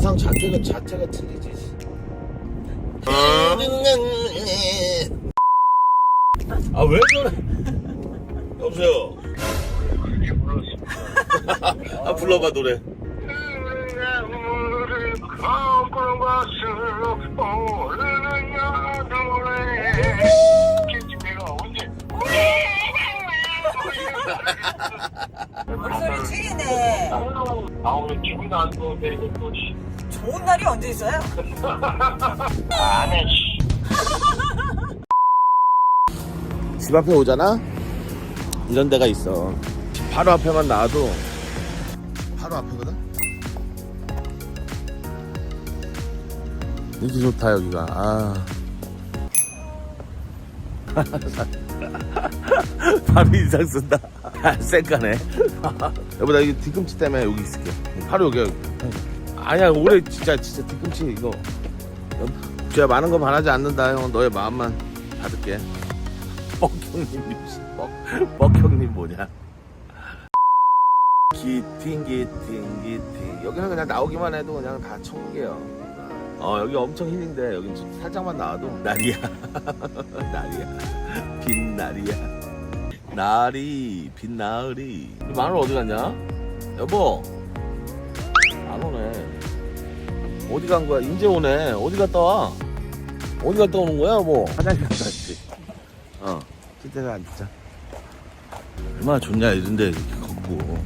가상 자체가 자체가 틀리지. 아 왜 그래? 여보세요. 아 불러봐 노래. 목소리 튀기네. 아 오늘 기분이 안 좋은데 이거 또 씨. 좋은 날이 언제 있어요? 안해 씨. 집 앞에 오잖아? 이런 데가 있어. 바로 앞에만 나와도 바로 앞이거든? 이렇게 좋다 여기가 아 바로 인상 쓴다. 쌩까네. 여보 나 이거 뒤꿈치 때문에 여기 있을게. 바로 여기. 아니야 올해 진짜 진짜 뒤꿈치 이거. 제가 많은 거 바라지 않는다 형. 너의 마음만 받을게. 뻑형님 뻑, 뻑형님 뭐냐? 기팅 기팅 기팅. 여기는 그냥 나오기만 해도 그냥 다 천국이에요. 어 여기 엄청 여기 좀 살짝만 나와도. 날이야. 날이야. 빛날이야 나으리 빛나으리. 마늘 어디 갔냐? 여보. 안 오네. 어디 간 거야? 이제 오네. 어디 갔다 와? 어디 갔다 오는 거야 여보? 화장실 갔다 왔지. 어. 찌대가 앉자. 얼마나 좋냐 이런데 이렇게 걷고.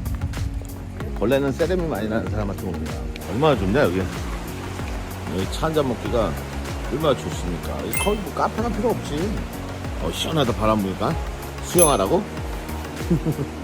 원래는 세레미 많이 나는 사람한테 오는 거야. 얼마나 좋냐 여기. 여기 차 한잔 먹기가 얼마나 좋습니까? 거의 뭐 카페나 필요 없지. 어 시원하다 바람 부니까. 수영하라고?